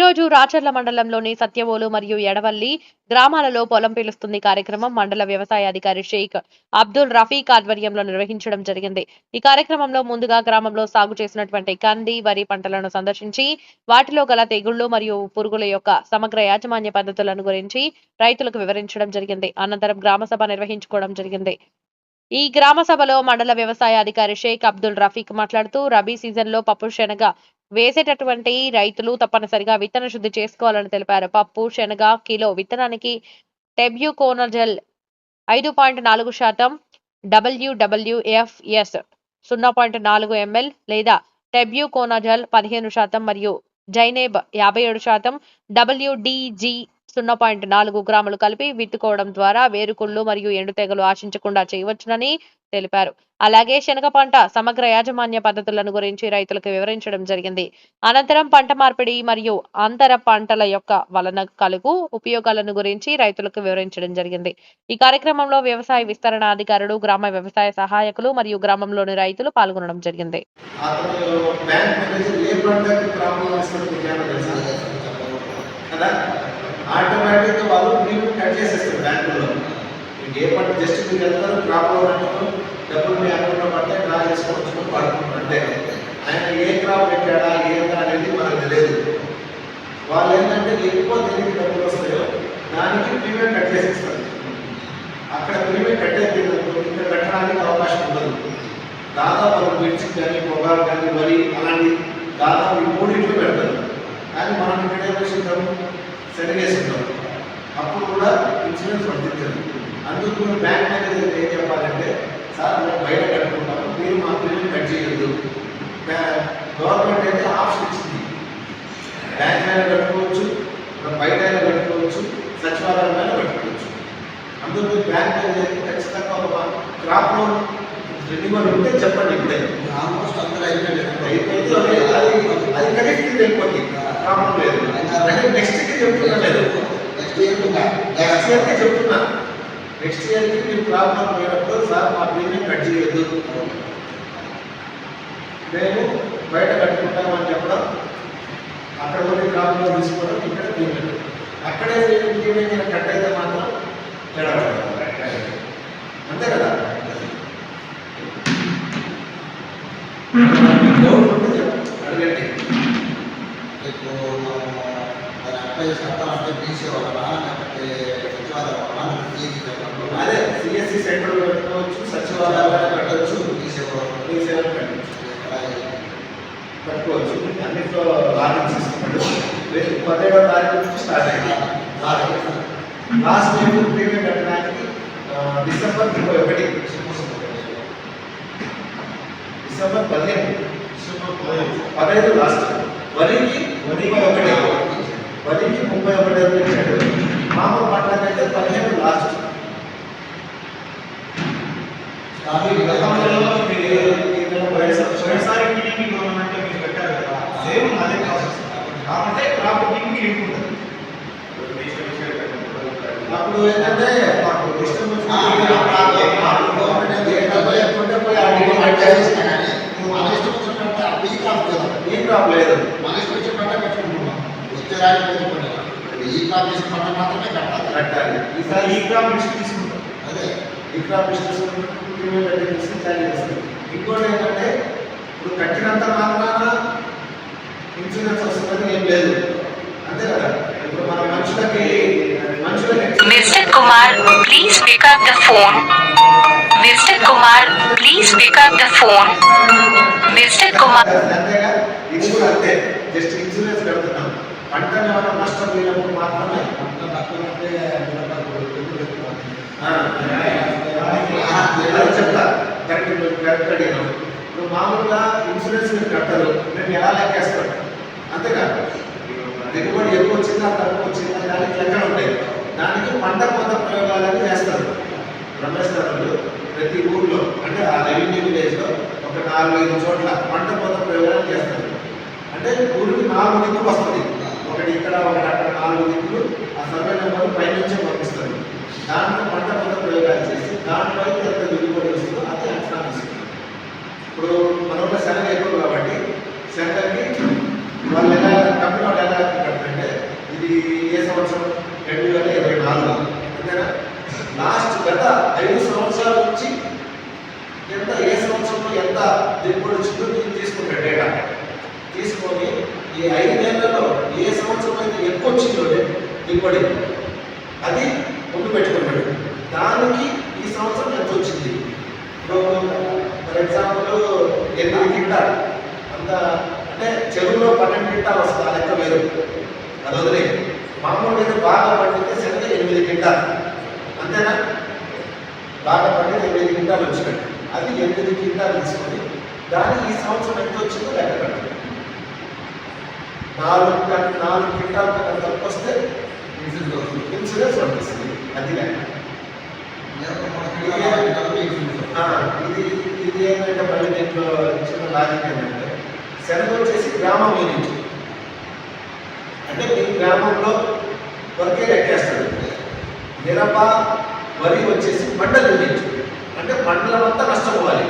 రోజు రాచర్ల మండలంలోని సత్యవోలు మరియు ఎడవల్లి గ్రామాలలో పొలం పిలుస్తుంది కార్యక్రమం మండల వ్యవసాయ అధికారి షేక్ అబ్దుల్ రఫీక్ ఆధ్వర్యంలో నిర్వహించడం జరిగింది. ఈ కార్యక్రమంలో ముందుగా గ్రామంలో సాగు చేసినటువంటి కంది వరి పంటలను సందర్శించి వాటిలో గల తెగుళ్ళు మరియు పురుగుల యొక్క సమగ్ర యాజమాన్య పద్ధతులను గురించి రైతులకు వివరించడం జరిగింది. అనంతరం గ్రామ సభ నిర్వహించుకోవడం జరిగింది. ఈ గ్రామ సభలో మండల వ్యవసాయ అధికారి షేక్ అబ్దుల్ రఫీక్ మాట్లాడుతూ రబీ సీజన్లో పప్పు శనగ వేసేటటువంటి రైతులు తప్పనిసరిగా విత్తన శుద్ధి చేసుకోవాలని తెలిపారు. పప్పు శనగ కిలో విత్తనానికి టెబ్యూ కోనజల్ ఐదు పాయింట్ నాలుగు శాతం డబ్ల్యూడబ్ల్యూఎఫ్ఎస్ సున్నా పాయింట్ నాలుగు ఎంఎల్ లేదా టెబ్యూ కోనజల్ పదిహేను శాతం మరియు జైనేబ్ యాభై ఏడు శాతం డబ్ల్యూడిజి సున్నా పాయింట్ నాలుగు గ్రాములు కలిపి విత్తుకోవడం ద్వారా వేరుకుళ్ళు మరియు ఎండుతెగలు ఆశించకుండా చేయవచ్చునని తెలిపారు. అలాగే శనగ పంట సమగ్ర యాజమాన్య పద్ధతులను గురించి రైతులకు వివరించడం జరిగింది. అనంతరం పంట మార్పిడి మరియు అంతర పంటల యొక్క వలన కలుగు ఉపయోగాలను గురించి రైతులకు వివరించడం జరిగింది. ఈ కార్యక్రమంలో వ్యవసాయ విస్తరణ అధికారులు గ్రామ వ్యవసాయ సహాయకులు మరియు గ్రామంలోని రైతులు పాల్గొనడం జరిగింది. కదా ఆటోమేటిక్గా వాళ్ళు ప్రీమియం కట్ చేసేస్తారు బ్యాంకుల్లో. మీకు ఏ పంట జస్ట్ మీరు వెళ్తారు క్రాప్ లోన్ అంటారు డబ్బులు మీ అకౌంట్లో పడితే డ్రా చేసుకోవచ్చు పడుతుంది అంటే ఆయన ఏ క్రాప్ పెట్టాడా ఏందా అనేది మనకు తెలియదు. వాళ్ళు ఏంటంటే ఎక్కువ దేనికి డబ్బులు వస్తాయో దానికి ప్రీమియం కట్ చేసేస్తారు. అక్కడ ప్రీమియం కట్టేది ఇక్కడ కట్టడానికి అవకాశం ఉండదు. దాదాపు మిర్చి కానీ పొగాకు కానీ వరి అలాంటి దాదాపు మూడింటిలో పెడతారు. కానీ మనం ఇక్కడ ఏం చేస్తుంటాం శనగేస్తుంటాం అప్పుడు కూడా ఇన్సూరెన్స్ వర్తించదు. అందుకు మీరు బ్యాంక్ మేనేజర్ ఏం చెప్పాలంటే సార్ మేము బయట కట్టుకుంటాము మీరు మా ప్రీమియం కట్ చేయొద్దు. గవర్నమెంట్ అయితే ఆప్షన్ ఇచ్చింది. బ్యాంక్ మీద కట్టుకోవచ్చు బయట అయినా కట్టుకోవచ్చు సచివాలయం మీద కట్టుకోవచ్చు. అందులో మీరు బ్యాంక్ మేనేజర్కి ఖచ్చితంగా ఒక క్రాప్ లోన్ రెన్యువల్ ఉంటే చెప్పండి ఇప్పుడే. ఆల్మోస్ట్ అందరూ అయిపోయింది అది అది కనెక్ట్ వెళ్ళిపోతుంది ప్రాబ్లం లేదు. నెక్స్ట్ నెక్స్ట్కి చెప్తున్నా లేదు. నెక్స్ట్ ఇయర్ నెక్స్ట్ ఇయర్కి చెప్తున్నా. నెక్స్ట్ ఇయర్కి మీరు ప్రాబ్లం పోయినప్పుడు సార్ మా ప్రీమియం కట్ చేయొద్దు. మేము బయట కట్టుకుంటామని చెప్పడం. అక్కడ కొన్ని ప్రాబ్లం తీసుకోవడం ఇక్కడ ప్రీమియం అక్కడే ప్రీమియం కట్ అయితే మాత్రం తేడా అంతే కదా డౌట్ ఉంటే చెప్పండి. అడగండి ఇప్పుడు మనం దాన్ని అప్లై చేసినప్పుడు బీసీ వలన లేకపోతే సచివాలయం వలన టీసీ అదే సిఎస్సి సెంటర్ పెట్టుకోవచ్చు సచివాలయాలు పెట్టవచ్చు బీసీ మీ సేవలు పెట్టవచ్చు పెట్టుకోవచ్చు అన్నింటిలో లాగిన్ సిస్టమ్ రేపు తారీఖు నుంచి స్టార్ట్ అయింది. లాస్ట్ టైం ప్రీమియం కట్టడానికి డిసెంబర్ ముప్పై ఒకటి డిసెంబర్ పదిహేను. పదహైదు లాస్ట్. వరికి ముప్పై ఒకటి. వరికి ముప్పై ఒకటి. మామూలు పంటలకైతే పదిహేను లాస్ట్ గతంలో మీరు పోయినసారి టీడీపీ గవర్నమెంట్ మీరు పెట్టారు కదా సేమ్ అదే ప్రాసెస్ కాకపోతే క్రాప్ టీడీపీ లింక్ ఉంటుంది అప్పుడు ఏంటంటే మాకు ఇష్టం గవర్నమెంట్ ఏ డబ్బులు ఎక్కుంటే పోయి ఆ అప్లై డబ్బులు కట్ చేసి చేసినా కానీ మన ఇష్టం వచ్చినట్టు ఆ ఈ క్రాప్ కదా ఏం ప్రాబ్లం లేదు మన ఇష్టం వచ్చిన పంట పెట్టుకుంటున్నాం వచ్చే రాని పోతే పంట ఈ క్రాప్ చేసిన పంట మాత్రమే కట్టాలి కట్టాలి ఈసారి ఈ క్రాప్ లిస్ట్ తీసుకుంటాం అదే ఈ క్రాప్ బిజినెస్ ప్రీమియం కట్టేసి జారీ చేస్తారు ఇంకోటి ఏంటంటే ఇప్పుడు కట్టినంత మాత్రాన ఇన్సూరెన్స్ వస్తుందని ఏం లేదు అంతే కదా ఇప్పుడు మన మనుషులకి మనుషులకి Mr. Kumar, please pick up the phone. Mr. Kumar, please pick up the phone. Mr. Kumar. అంతేగా ఇది కూడా అంతే జస్ట్ ఇన్సూరెన్స్ కడుతున్నాం పంట ఏమైనా నష్టం లేనప్పుడు మాత్రమే పంట తక్కువ ఉంటే ఆ, అది కరెక్ట్ కరెక్ట్ అడిగినాం. ఇప్పుడు మామూలుగా ఇన్సూరెన్స్ మీరు కట్టరు. మేము ఎలా లెక్కేస్తాం అంతేకాదు. దిగుబడి ఎక్కువ వచ్చిందా తక్కువ వచ్చిందా దానికి లెక్కలు ఉంటాయి. దానికి పంట కోత ప్రయోగాలని చేస్తారు. రమేశ్వరులు ప్రతి ఊర్లో అంటే ఆ రెవెన్యూ విలేజ్లో ఒక నాలుగు ఐదు చోట్ల పంట కోత ప్రయోగాలు చేస్తారు. అంటే ఊరికి నాలుగు దిక్కులు వస్తుంది. ఒకటి ఇక్కడ ఒకటి అక్కడ నాలుగు దిక్కులు. ఆ సర్వే నెంబర్ పైనుంచే పంపిస్తారు. దాంట్లో పంట కోత దాంట్లో అయితే ఎంత దిగుబడి వస్తుందో అది అంచనా తీసుకుంటారు ఇప్పుడు మన ఊళ్ళో శనగ ఎక్కువ కాబట్టి శనగకి వాళ్ళు ఎలా కంపెనీ వాళ్ళు ఎలా కట్టారంటే ఇది ఏ సంవత్సరం? రెండు వేల ఇరవై నాలుగు. అంతేనా? లాస్ట్ గత ఐదు సంవత్సరాల నుంచి ఎంత ఏ సంవత్సరంలో ఎంత దిగుబడి వచ్చిందో నేను తీసుకుంటాను డేటా. తీసుకొని ఈ ఐదేళ్ళలో ఏ సంవత్సరం అయితే ఎక్కువ వచ్చిందో దిగుబడి అది ముందు పెట్టుకుంటాడు దానికి ఈ సంవత్సరం ఎంత వచ్చింది? ఇప్పుడు ఫర్ ఎగ్జాంపుల్ ఎనిమిది గింటాలు అంత అంటే చెరువులో పన్నెండు గింటాలు వస్తుంది ఆ లెక్క వేరు అది వదిలే. మామూలుగా బాగా పండితే శనగ ఎనిమిది గింటాలు అంతేనా? బాగా పండితే ఎనిమిది గింటాలు వచ్చినట్టు. అది ఎనిమిది గింటాలు తీసుకొని దాన్ని ఈ సంవత్సరం ఎంత వచ్చిందో లెక్క పెట్టండి. నాలుగు నాలుగు కింటాలు కనుక తక్కువ వస్తే ఇన్సూరెన్స్ పంపిస్తుంది ఇన్సూరెన్స్ వర్తిస్తుంది అది లెక్క మిరప మనకి యాభై డబ్బులు ఇన్సూరెన్స్ ఆ, ఇది ఇది ఏంటంటే మళ్ళీ దీంట్లో చిన్న లాజిక్ ఏంటంటే శనగ వచ్చేసి గ్రామం యూనిట్ అంటే మీ గ్రామంలో వరకే లెక్కేస్తారు మిరప వరి వచ్చేసి మండల యూనిట్ అంటే మండలం అంతా నష్టపోవాలి.